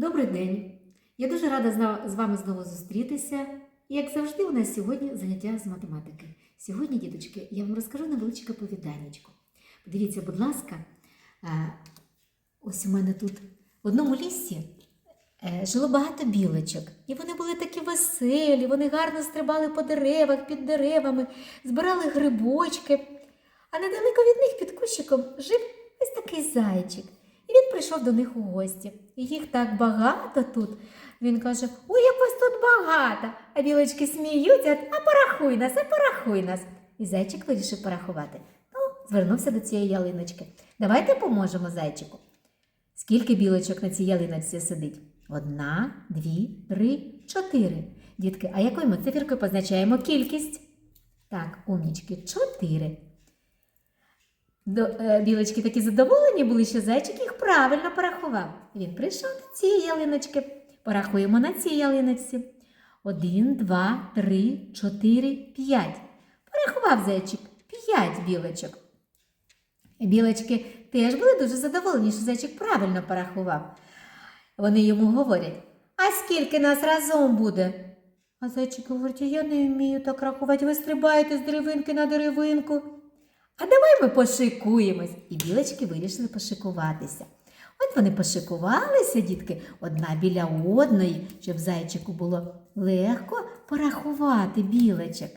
Добрий день! Я дуже рада з вами знову зустрітися. І, як завжди, у нас сьогодні заняття з математики. Сьогодні, діточки, я вам розкажу невеличке повіданечко. Подивіться, будь ласка, е, ось у мене тут в одному лісі е, жило багато білочок. І вони були такі веселі, вони гарно стрибали по деревах, під деревами, збирали грибочки. А недалеко від них під кущиком жив ось такий зайчик. І прийшов до них у гості. Їх так багато тут. Він каже: Ой, як вас тут багато. А білочки сміються, а порахуй нас, а порахуй нас. І зайчик вирішив порахувати. Ну, звернувся до цієї ялиночки. Давайте поможемо зайчику. Скільки білочок на цій ялиночці сидить? Одна, дві, три, чотири. Дітки, а якою ми циферкою позначаємо кількість? Так, умнічки, чотири. До, е, білочки такі задоволені були, що зайчик їх правильно порахував. Він прийшов до цієї ялиночки. Порахуємо на цій ялиночці. Один, два, три, чотири, п'ять. Порахував зайчик п'ять білочок. Білочки теж були дуже задоволені, що зайчик правильно порахував. Вони йому говорять: а скільки нас разом буде? А зайчик говорить, я не вмію так рахувати, ви стрибаєте з деревинки на деревинку. А давай ми пошикуємось. І білочки вирішили пошикуватися. От вони пошикувалися, дітки, одна біля одної, щоб зайчику було легко порахувати білочок.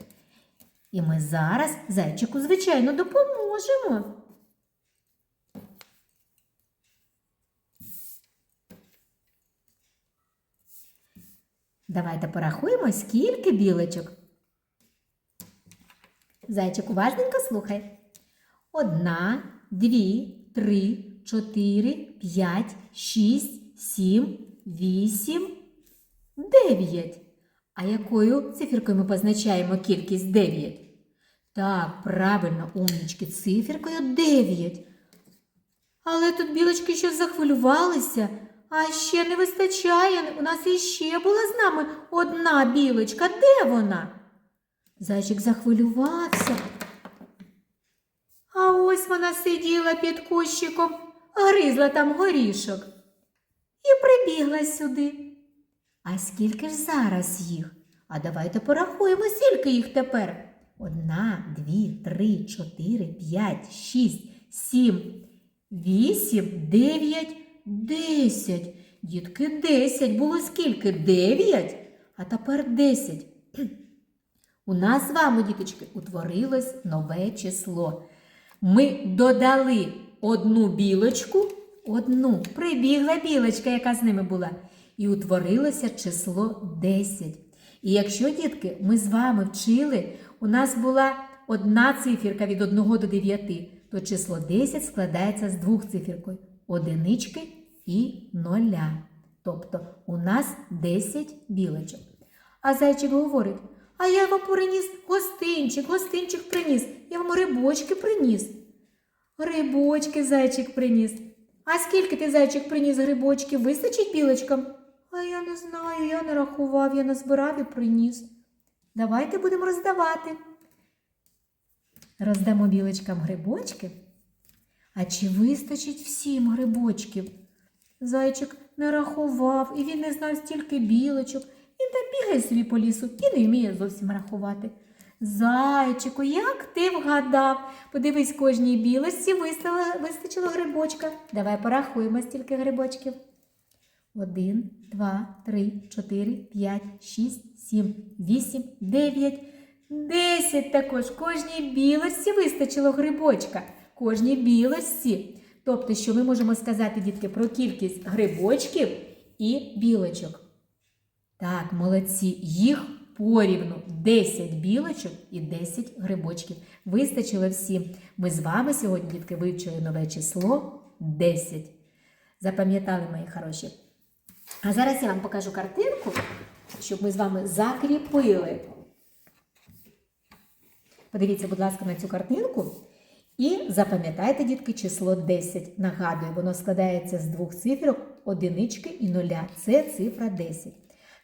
І ми зараз зайчику, звичайно, допоможемо. Давайте порахуємо, скільки білочок. Зайчик уважненько слухай. Одна, дві, три, чотири, п'ять, шість, сім, вісім, дев'ять. А якою циферкою ми позначаємо кількість дев'ять? Так, правильно, умнічки, циферкою дев'ять. Але тут білочки ще захвилювалися, а ще не вистачає. У нас іще була з нами одна білочка. Де вона? Зайчик захвилювався. А ось вона сиділа під кущиком, гризла там горішок і прибігла сюди. А скільки ж зараз їх? А давайте порахуємо, скільки їх тепер. Одна, дві, три, чотири, п'ять, шість, сім, вісім, дев'ять, десять. Дітки, десять. Було скільки? Дев'ять? А тепер десять. У нас з вами, діточки, утворилось нове число. Ми додали одну білочку, одну прибігла білочка, яка з ними була, і утворилося число 10. І якщо, дітки, ми з вами вчили, у нас була одна циферка від 1 до 9, то число 10 складається з двох циферкою одинички і ноля. Тобто у нас 10 білочок. А зайчик говорить: а я вам приніс гостинчик, гостинчик приніс, я вам рибочки приніс. Грибочки зайчик приніс. А скільки ти зайчик приніс грибочків, вистачить білочкам? А я не знаю, я не рахував, я назбирав і приніс. Давайте будемо роздавати. Роздамо білочкам грибочки. А чи вистачить всім грибочків? Зайчик не рахував, і він не знав стільки білочок. Бігає собі по лісу і не вміє зовсім рахувати. Зайчику, як ти вгадав? Подивись, кожній білості вистачило грибочка. Давай порахуємо стільки грибочків. Один, два, три, чотири, п'ять, шість, сім, вісім, дев'ять, десять також. Кожній білості вистачило грибочка. Кожній білості. Тобто, що ми можемо сказати, дітки, про кількість грибочків і білочок. Так, молодці, їх порівну 10 білочок і 10 грибочків. Вистачило всім. Ми з вами сьогодні, дітки, вивчили нове число 10. Запам'ятали, мої хороші? А зараз я вам покажу картинку, щоб ми з вами закріпили. Подивіться, будь ласка, на цю картинку. І запам'ятайте, дітки, число 10. Нагадую, воно складається з двох цифрок, одинички і нуля. Це цифра 10.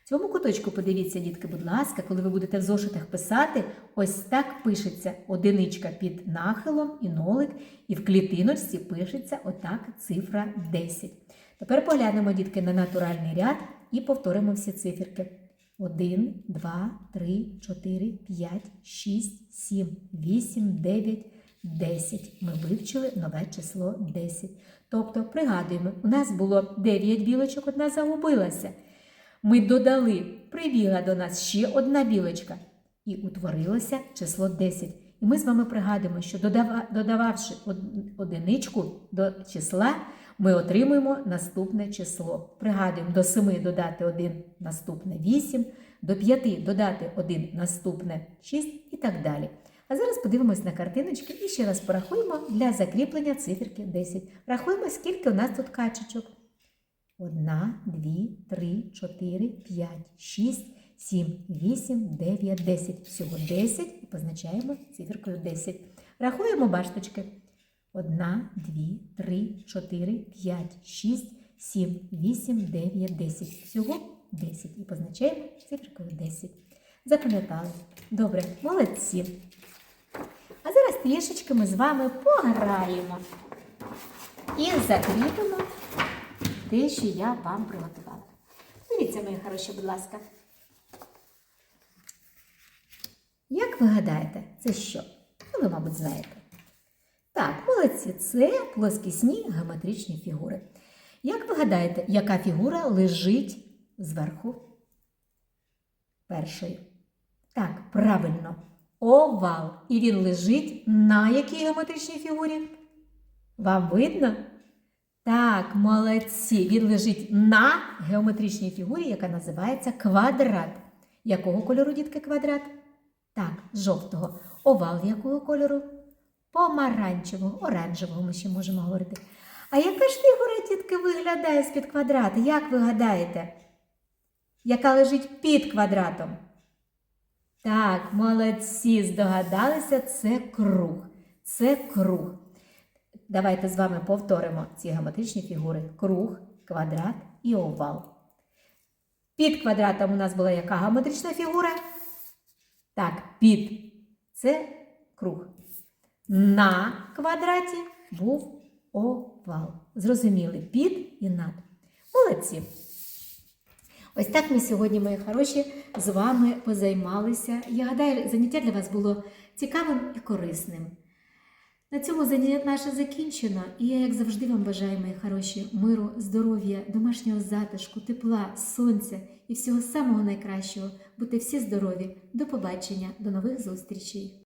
В цьому куточку подивіться, дітки, будь ласка, коли ви будете в зошитах писати, ось так пишеться одиничка під нахилом і нолик, і в клітиночці пишеться отак цифра 10. Тепер поглянемо, дітки, на натуральний ряд і повторимо всі циферки. 1, 2, 3, 4, 5, 6, 7, 8, 9, 10. Ми вивчили нове число 10. Тобто, пригадуємо, у нас було 9 білочок, одна загубилася. Ми додали, прибігла до нас ще одна білочка, і утворилося число 10. І ми з вами пригадуємо, що додава- додававши одиничку до числа, ми отримуємо наступне число. Пригадуємо, до 7 додати 1 наступне 8, до 5 додати 1 наступне 6 і так далі. А зараз подивимось на картиночки і ще раз порахуємо для закріплення циферки 10. Рахуємо, скільки у нас тут качечок. Одна, дві, три, чотири, п'ять, шість, сім, вісім, дев'ять, десять. Всього 10 і позначаємо циферкою 10. Рахуємо башточки. Одна, дві, три, чотири, п'ять, шість, сім, вісім, дев'ять, десять. Всього 10 і позначаємо циферкою 10. Запам'ятали? Добре, молодці. А зараз трішечки ми з вами пограємо і закріпимо те, що я вам приготувала. Дивіться, мої хороші, будь ласка. Як ви гадаєте, це що? Ну, ви, мабуть, знаєте. Так, молодці, це плоскісні геометричні фігури. Як ви гадаєте, яка фігура лежить зверху першої? Так, правильно, овал. І він лежить на якій геометричній фігурі? Вам видно? Так, молодці. Він лежить на геометричній фігурі, яка називається квадрат. Якого кольору, дітки, квадрат? Так, жовтого. Овал якого кольору? Помаранчевого, оранжевого ми ще можемо говорити. А яка ж фігура, дітки, виглядає з-під квадрата? Як ви гадаєте? Яка лежить під квадратом? Так, молодці, здогадалися, це круг. Це круг. Давайте з вами повторимо ці геометричні фігури: круг, квадрат і овал. Під квадратом у нас була яка геометрична фігура? Так, під це круг. На квадраті був овал. Зрозуміли, під і над. Молодці. Ось так ми сьогодні, мої хороші, з вами позаймалися. Я гадаю, заняття для вас було цікавим і корисним. На цьому заняття наше закінчено, і я, як завжди, вам бажаю, мої хороші, миру, здоров'я, домашнього затишку, тепла, сонця і всього самого найкращого. Будьте всі здорові. До побачення, до нових зустрічей!